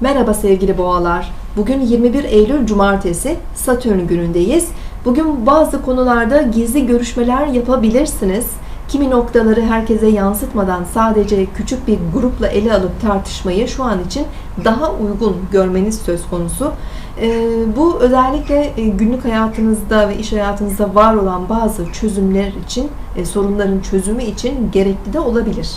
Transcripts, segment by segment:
Merhaba sevgili boğalar. Bugün 21 Eylül Cumartesi Satürn günündeyiz. Bugün bazı konularda gizli görüşmeler yapabilirsiniz. Kimi noktaları herkese yansıtmadan sadece küçük bir grupla ele alıp tartışmayı şu an için daha uygun görmeniz söz konusu. Ee, Bu özellikle e, günlük hayatınızda ve iş hayatınızda var olan bazı çözümler için, e, sorunların çözümü için gerekli de olabilir.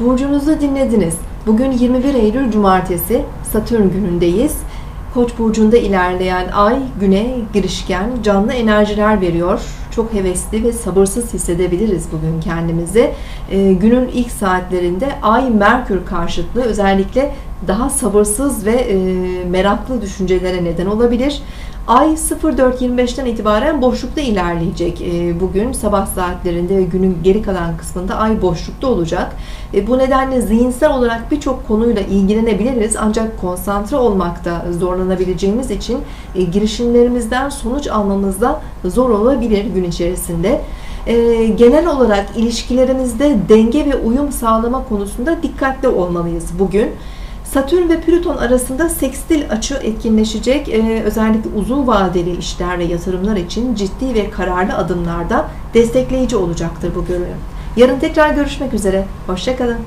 Burcunuzu dinlediniz. Bugün 21 Eylül Cumartesi Satürn günündeyiz. Koç burcunda ilerleyen ay güne girişken canlı enerjiler veriyor. Çok hevesli ve sabırsız hissedebiliriz bugün kendimizi. Ee, günün ilk saatlerinde ay Merkür karşıtlığı özellikle daha sabırsız ve e, meraklı düşüncelere neden olabilir. Ay 04.25'ten itibaren boşlukta ilerleyecek e, bugün sabah saatlerinde ve günün geri kalan kısmında ay boşlukta olacak. E, bu nedenle zihinsel olarak birçok konuyla ilgilenebiliriz ancak konsantre olmakta zorlanabileceğimiz için e, girişimlerimizden sonuç almamızda zor olabilir gün içerisinde. E, genel olarak ilişkilerimizde denge ve uyum sağlama konusunda dikkatli olmalıyız bugün. Satürn ve Plüton arasında sekstil açı etkinleşecek. Ee, özellikle uzun vadeli işler ve yatırımlar için ciddi ve kararlı adımlarda destekleyici olacaktır bu görünüm. Yarın tekrar görüşmek üzere. Hoşçakalın.